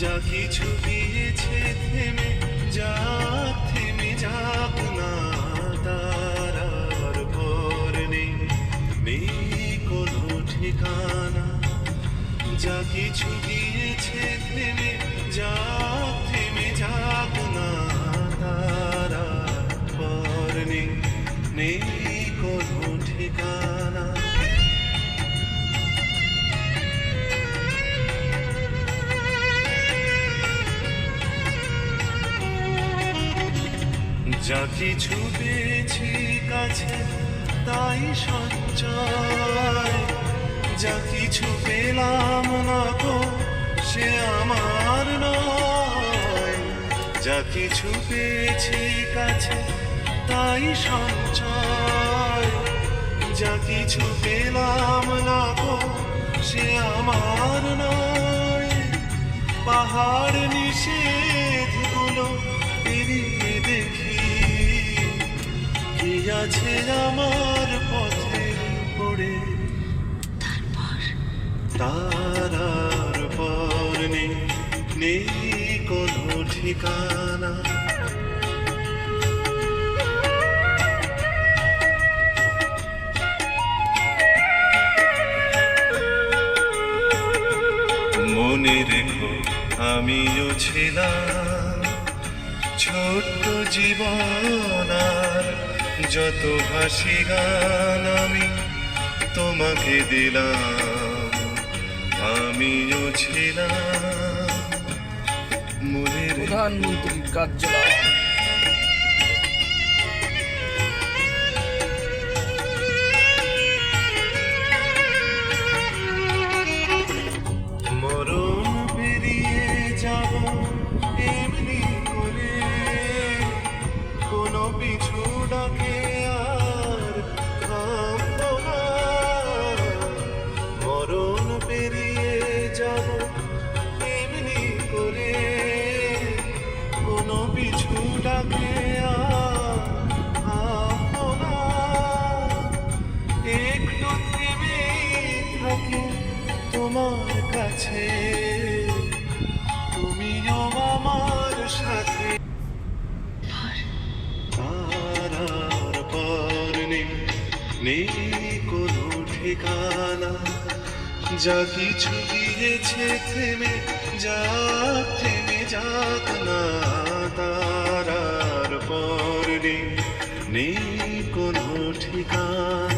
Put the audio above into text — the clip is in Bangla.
যা কিছু দিয়েছে থেমে যা, থেমে যাক না তার পর নেই। নেই কোনো ঠিকানা। যা কিছু দিয়েছে থেমে যাক যা কিছু পেয়েছি কাছে, তাই সঞ্চয়। যা কিছু পেলাম না গো সে আমার নয়। যা কিছু পেয়েছি কাছে, তাই সঞ্চয়। যা কিছু পেলাম না গো সে আমার নয়। পাহাড় নিষেধ পেরিয়ে দেখি। কি আছে আমার পথে পড়ে? তারার পর নেই নেই কোনো ঠিকানা। মনে রেখো আমিও ছিলাম। ছোট্ট জীবন আর যত হাসি গান আমি তোমাকে দিলাম আমিও ছিলাম মনের প্রধানমন্ত্রীর কার্যালয়। তোমার কাছে। তুমিও আমার সাথে। তারার নেই কোনো ঠিকানা। যা কিছু দিয়েছে থেমে যাক থেমে যাক না তারার পর নেই নেই কোনো ঠিকানা।